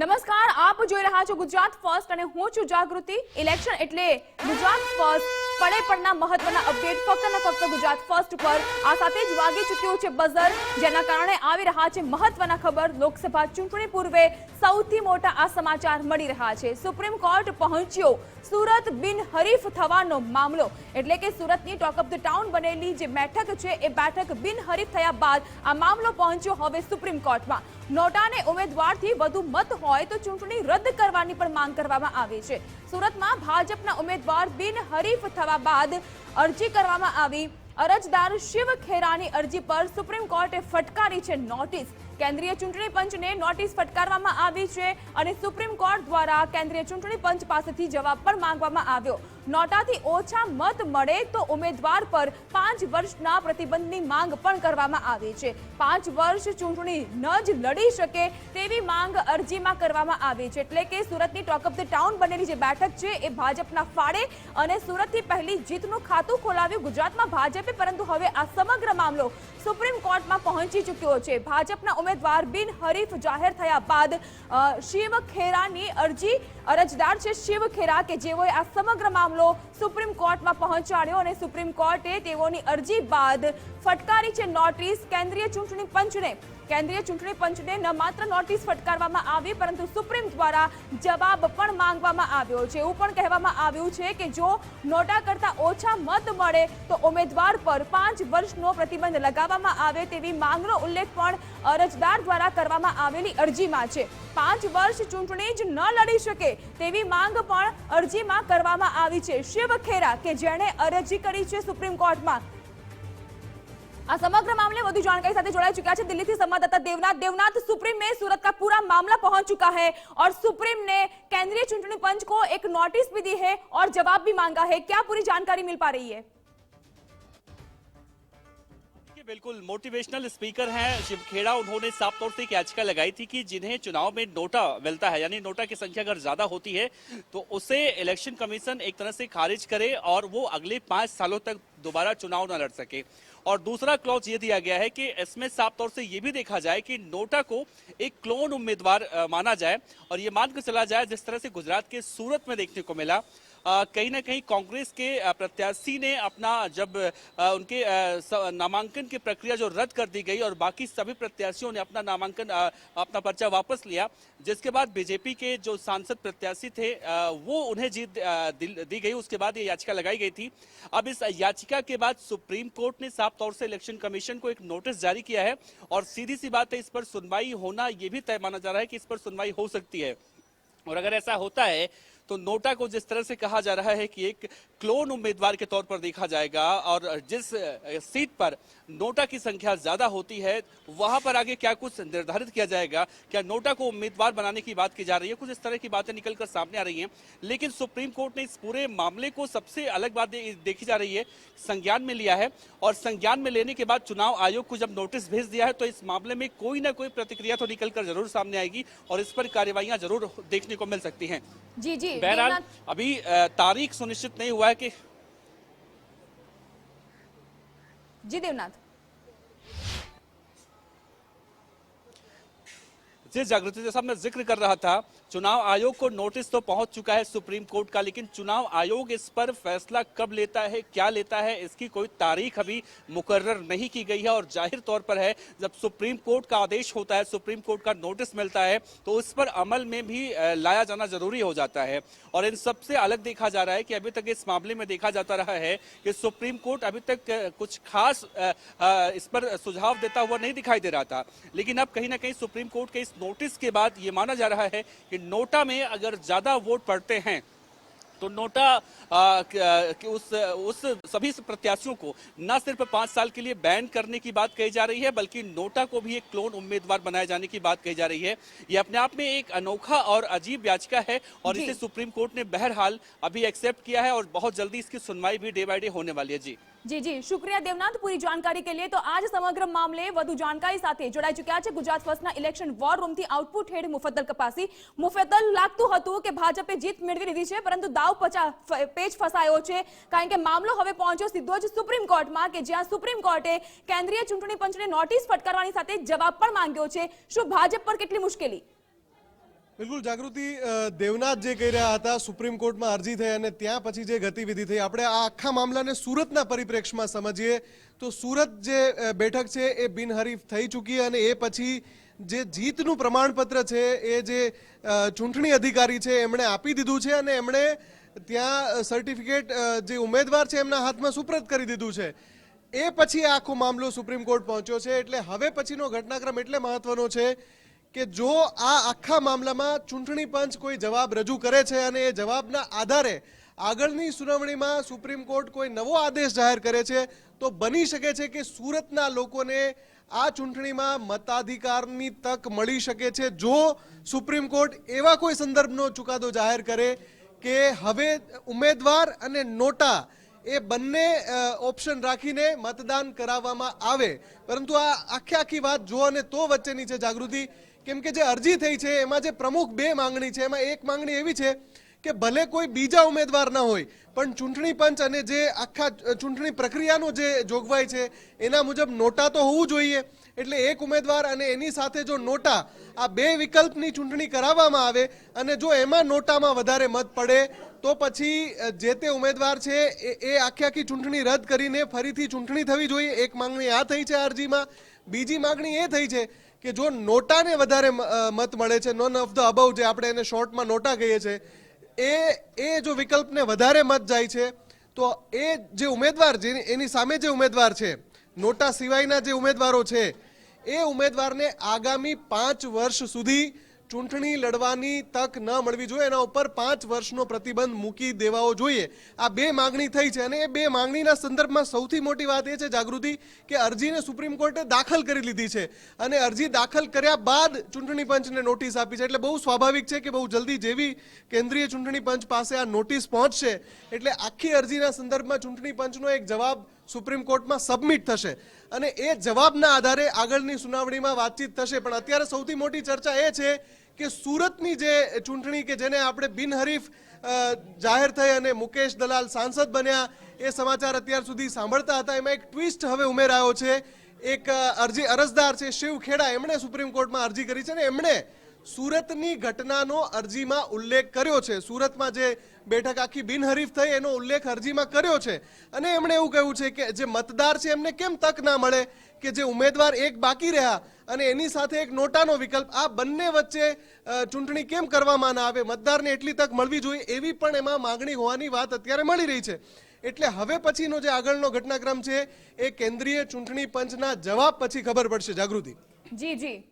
નમસ્કાર, આપ જોઈ રહ્યા છો ગુજરાત ફર્સ્ટ અને હું છું જાગૃતિ. ઇલેક્શન એટલે ગુજરાત ફર્સ્ટ પડે પડના મહત્વના અપડેટ ફક્ત ને ફક્ત ગુજરાત ફર્સ્ટ પર આ સાથે જ વાગી ચૂક્યું છે બઝર, જેના કારણે આવી રહ્યા છે મહત્વના ખબર. લોકસભા ચૂંટણી પૂર્વે સૌથી મોટા આ સમાચાર મળી રહ્યા છે. સુપ્રીમ કોર્ટ પહોંચ્યો સુરત બિનહરીફ થવાનો મામલો. એટલે કે સુરતની ટોક ઓફ ધ ટાઉન બનેલી જે બેઠક છે, એ બેઠક બિનહરીફ થયા બાદ આ મામલો પહોંચ્યો હવે સુપ્રીમ કોર્ટમાં નોટાને ઉમેદવારથી વધુ મત હોય તો ચૂંટણી રદ કરવાની પણ માંગ કરવામાં આવી છે. સુરતમાં ભાજપના ઉમેદવાર બિનહરીફ થવા બાદ અરજી કરવામાં આવી. અરજદાર શિવ ખેરાની અરજી પર સુપ્રીમ કોર્ટે ફટકારી છે નોટિસ. કેન્દ્રીય ચૂંટણી પંચને નોટિસ ફટકારવામાં આવી છે અને સુપ્રીમ કોર્ટ દ્વારા કેન્દ્રીય ચૂંટણી પંચ પાસેથી જવાબ પણ માંગવામાં આવ્યો. નોટાથી ઓછા મત મળે તો ઉમેદવાર પર પાંચ વર્ષના પ્રતિબંધની માંગ પણ કરવામાં આવી છે. પાંચ વર્ષ ચૂંટણી ન જ લડી શકે તેવી માંગ અરજીમાં કરવામાં આવી છે. એટલે કે સુરતની ટોક ઓફ ધ ટાઉન બનેલી જે બેઠક છે એ ભાજપના ફાળે અને સુરતથી પહેલી જીતનું ખાતું ખોલાવ્યું ગુજરાતમાં ભાજપે, પરંતુ હવે આ સમગ્ર મામલો સુપ્રીમ કોર્ટમાં પહોંચી ચૂક્યો છે. ભાજપના ઉમેદવાર બિનહરીફ જાહેર થયા બાદ શિવ ખેરાની અરજી અરજદાર છે શિવ ખેરા કે જેઓએ આ સમગ્ર મામલો સુપ્રીમ કોર્ટમાં પહોંચાડ્યો અને સુપ્રીમ કોર્ટે તેઓની અરજી બાદ ફટકારી છે નોટિસ. કેન્દ્રીય ચૂંટણી પંચને કેન્દ્રીય ચૂંટણી પંચને ન માત્ર નોટિસ ફટકારવામાં આવી, પરંતુ સુપ્રીમ દ્વારા જવાબ પણ માંગવામાં આવ્યો છે. એવું પણ કહેવામાં આવ્યું છે કે જો નોટા કરતા ઓછા મત મળે, તો ઉમેદવાર પર પાંચ વર્ષનો પ્રતિબંધ લગાવવામાં આવે તેવી માંગનો ઉલ્લેખ પણ અરજદાર દ્વારા કરવામાં આવેલી અરજીમાં છે. પાંચ વર્ષ ચૂંટણી જ ન લડી શકે તેવી માંગ પણ અરજીમાં કરવામાં આવી છે. શિવ ખેરા, કે જેણે અરજી કરી છે સુપ્રીમ કોર્ટમાં समग्र मामले મામલે વધુ જાણકારી સાથે જોડાઈ ચુક્યા છે દિલ્હી થી देवनाथ દેવનાથ सुप्रीम में सूरत का पूरा मामला पहुँच चुका है और सुप्रीम ने केंद्रीय चुनाव पंच को एक नोटिस भी दी है और जवाब भी मांगा है क्या पूरी जानकारी मिल पा रही है देखिए, बिल्कुल मोटिवेशनल स्पीकर हैं शिव खेड़ा। उन्होंने साफ़ तौर से एक याचिका लगाई थी कि जिन्हें चुनाव में नोटा मिलता है यानी नोटा की संख्या अगर ज़्यादा होती है तो उसे इलेक्शन कमीशन एक तरह से खारिज करे और वो अगले पाँच सालों तक दोबारा चुनाव न लड़ सके। और दूसरा क्लॉज ये दिया गया है कि इसमें साफ़ तौर से ये भी देखा जाए कि नोटा को एक क्लोन उम्मीदवार माना जाए और ये मानकर चला जाए जिस तरह से गुजरात के सूरत में देखने को मिला। कहीं ना कहीं कांग्रेस के प्रत्याशी ने अपना जब उनके नामांकन की प्रक्रिया जो रद्द कर दी गई और बाकी सभी प्रत्याशियों ने अपना नामांकन अपना पर्चा वापस लिया, जिसके बाद बीजेपी के जो सांसद प्रत्याशी थे वो उन्हें जीत दी गई। उसके बाद ये याचिका लगाई गई थी। अब इस याचिका के बाद सुप्रीम कोर्ट ने साफ़ तौर से इलेक्शन कमीशन को एक नोटिस जारी किया है और सीधी सी बात है, इस पर सुनवाई होना ये भी तय माना जा रहा है कि इस पर सुनवाई हो सकती है। और अगर ऐसा होता है तो नोटा को जिस तरह से कहा जा रहा है कि एक क्लोन उम्मीदवार के तौर पर देखा जाएगा और जिस सीट पर नोटा की संख्या ज़्यादा होती है, वहाँ पर आगे क्या कुछ निर्धारित किया जाएगा? क्या नोटा को उम्मीदवार बनाने की बात की जा रही है? कुछ इस तरह की बातें निकलकर सामने आ रही हैं। लेकिन सुप्रीम कोर्ट ने इस पूरे मामले को सबसे अलग बात देखी जा रही है, संज्ञान में लिया है। और संज्ञान में लेने के बाद चुनाव आयोग को जब नोटिस भेज दिया है तो इस मामले में कोई ना कोई प्रतिक्रिया तो निकलकर ज़रूर सामने आएगी और इस पर कार्यवाहियाँ ज़रूर देखने को मिल सकती हैं। जी जी बहरहाल अभी तारीख सुनिश्चित नहीं हुआ है कि जी देवनाथ। जिस जागृति जैसा मैं ज़िक्र कर रहा था चुनाव आयोग को नोटिस तो पहुँच चुका है सुप्रीम कोर्ट का, लेकिन चुनाव आयोग इस पर फैसला कब लेता है, क्या लेता है, इसकी कोई तारीख अभी मुकर्र नहीं की गई है और ज़ाहिर तौर पर है, जब सुप्रीम कोर्ट का आदेश होता है, सुप्रीम कोर्ट का नोटिस मिलता है तो उस पर अमल में भी लाया जाना ज़रूरी हो जाता है। और इन सबसे अलग देखा जा रहा है कि अभी तक इस मामले में देखा जाता रहा है कि सुप्रीम कोर्ट अभी तक कुछ खास इस पर सुझाव देता हुआ नहीं दिखाई दे रहा था। लेकिन अब कहीं ना कहीं सुप्रीम कोर्ट के इस नोटिस के बाद ये माना जा रहा है कि नोटा में अगर ज्यादा वोट पड़ते हैं तो नोटा आ, क- कि उस उस सभी प्रत्याशियों को न सिर्फ पांच साल के लिए बैन करने की बात कही जा रही है बल्कि नोटा को भी एक क्लोन उम्मीदवार बनाए जाने की बात कही जा रही है ये अपने आप में एक अनोखा और अजीब याचिका है और जी। इसे सुप्रीम कोर्ट ने बहरहाल अभी एक्सेप्ट किया है और बहुत जल्दी इसकी सुनवाई भी डे बाय डे होने वाली है जी જી જી શુક્રિયા દેવનાથ પૂરી જાણકારી કે लिए તો આજ સમગ્ર મામલે વધુ જાણકારી સાથે જોડાઈ ચૂક્યા છે ગુજરાત ફર્સ્ટના ઇલેક્શન વોર રૂમથી આઉટપુટ હેડ મુફદ્દલ કપાસી મુફદ્દલ લાગતું હતું કે ભાજપે જીત મેળવી લીધી છે પરંતુ દાવ પચા ફ- પેચ ફસાયો છે કારણ કે મામલો હવે પહોંચ્યો સીધો જ સુપ્રીમ કોર્ટમાં કે જ્યાં સુપ્રીમ કોર્ટે કેન્દ્રીય ચૂંટણી પંચને નોટિસ ફટકારવાની સાથે જવાબ પણ માંગ્યો છે. શું ભાજપ પર કેટલી મુશ્કેલી? બિલકુલ, જાગૃતિ દેવનાથ જે કહી રહ્યા હતા, સુપ્રીમ કોર્ટમાં અરજી થઈ અને ત્યાં પછી જે ગતિવિધિ થઈ, આપણે આ આખા મામલાને સુરતના પરિપ્રેક્ષમાં સમજીએ તો સુરત જે બેઠક છે એ બિનહરીફ થઈ ચૂકી અને એ પછી જે જીતનું પ્રમાણપત્ર છે એ જે ચૂંટણી અધિકારી છે, એમણે આપી દીધું છે અને એમણે ત્યાં સર્ટિફિકેટ જે ઉમેદવાર છે એમના હાથમાં સુપ્રત કરી દીધું છે. એ પછી આખો મામલો સુપ્રીમ કોર્ટ પહોંચ્યો છે, એટલે હવે પછીનો ઘટનાક્રમ એટલે મહત્વનો છે કે જો આ આખા મામલામાં ચૂંટણી પંચ કોઈ જવાબ રજૂ કરે છે અને એ જવાબના આધારે આગળની સુનાવણીમાં સુપ્રીમ કોર્ટ કોઈ નવો આદેશ જાહેર કરે છે, તો બની શકે છે કે સુરતના લોકોને આ ચૂંટણીમાં મતાધિકારની તક મળી શકે છે. જો સુપ્રીમ કોર્ટ એવા કોઈ સંદર્ભનો ચુકાદો જાહેર કરે કે હવે ઉમેદવાર અને નોટા એ બંને ઓપ્શન રાખીને મતદાન કરાવવામાં આવે. પરંતુ આ આખી આખી વાત જો અને તો વચ્ચેની છે જાગૃતિ, કેમ કે જે અરજી થઈ છે, એમાં જે પ્રમુખ બે માંગણી છે, એમાં એક માંગણી એવી છે કે ભલે કોઈ બીજા ઉમેદવાર ન હોય, પણ ચૂંટણી પંચ અને જે આખા ચૂંટણી પ્રક્રિયાનો જે જોગવાઈ છે, એના મુજબ નોટા તો હોવું જોઈએ. એટલે એક ઉમેદવાર અને એની સાથે જો નોટા આ બે વિકલ્પની ચૂંટણી કરાવવામાં આવે અને જો એમાં નોટામાં વધારે મત પડે, તો પછી જે તે ઉમેદવાર છે, એ આખી આખી ચૂંટણી રદ કરીને ફરીથી ચૂંટણી થવી જોઈએ. એક માંગણી આ થઈ છે અરજીમાં બીજી માંગણી એ થઈ છે કે જો નોટાને વધારે મત મળે છે નોન ઓફ ધ અબવ જે આપણે એને શોર્ટમાં નોટા કહીએ છીએ એ એ જો વિકલ્પને વધારે મત જાય છે, તો એ જે ઉમેદવાર જેની, એની સામે જે ઉમેદવાર છે, નોટા સિવાયના જે ઉમેદવારો છે, એ ઉમેદવારને આગામી પાંચ વર્ષ સુધી ચૂંટણી લડવાની તક ન મળવી જોઈએ. એના ઉપર પાંચ વર્ષનો પ્રતિબંધ મૂકી દેવાઓ જોઈએ. આ બે માંગણી થઈ છે અને એ બે માંગણીના સંદર્ભમાં સૌથી મોટી વાત એ છે જાગૃતિ, કે અરજીને સુપ્રીમ કોર્ટે દાખલ કરી લીધી છે. અને અરજી દાખલ કર્યા બાદ ચૂંટણી પંચને નોટિસ આપી છે. એટલે બહુ સ્વાભાવિક છે કે બહુ જલ્દી જેવી કેન્દ્રીય ચૂંટણી પંચ પાસે આ નોટિસ પહોંચશે. એટલે આખી અરજીના સંદર્ભમાં ચૂંટણી પંચનો એક જવાબ સુપ્રીમ કોર્ટમાં સબમિટ થશે. અને એ જવાબના આધારે આગળની સુનાવણીમાં વાતચીત થશે. પણ અત્યારે સૌથી મોટી ચર્ચા એ છે કે સુરતની જે ચૂંટણી કે જેને આપણે બિનહરીફ જાહેર થઈ અને મુકેશ દલાલ સાંસદ બન્યા એ સમાચાર અત્યાર સુધી સાંભળતા હતા. એમાં એક ટ્વિસ્ટ હવે ઉમેરાયો છે. એક અરજી અરજદાર છે શિવ ખેડા. એમણે સુપ્રીમ કોર્ટમાં અરજી કરી છે અને એમણે સુરતની ઘટનાનો અરજીમાં ઉલ્લેખ કર્યો છે. સુરતમાં જે બેઠક આખી બિનહરીફ થઈ એનો ઉલ્લેખ અરજીમાં કર્યો છે. અને એમણે એવું કહ્યું છે કે જે મતદાર છે એમને કેમ તક ના મળે કે જે ઉમેદવાર એક બાકી રહ્યા અને એની સાથે એક નોટાનો વિકલ્પ. આ બંને વચ્ચે ચૂંટણી કેમ કરવામાં ના આવે? મતદારને એટલી તક મળવી જોઈએ એવી પણ એમાં માગણી હોવાની વાત અત્યારે મળી રહી છે. એટલે હવે પછીનો જે આગળનો ઘટનાક્રમ છે એ કેન્દ્રીય ચૂંટણી પંચના જવાબ પછી ખબર પડશે. જાગૃતિ. જી જી.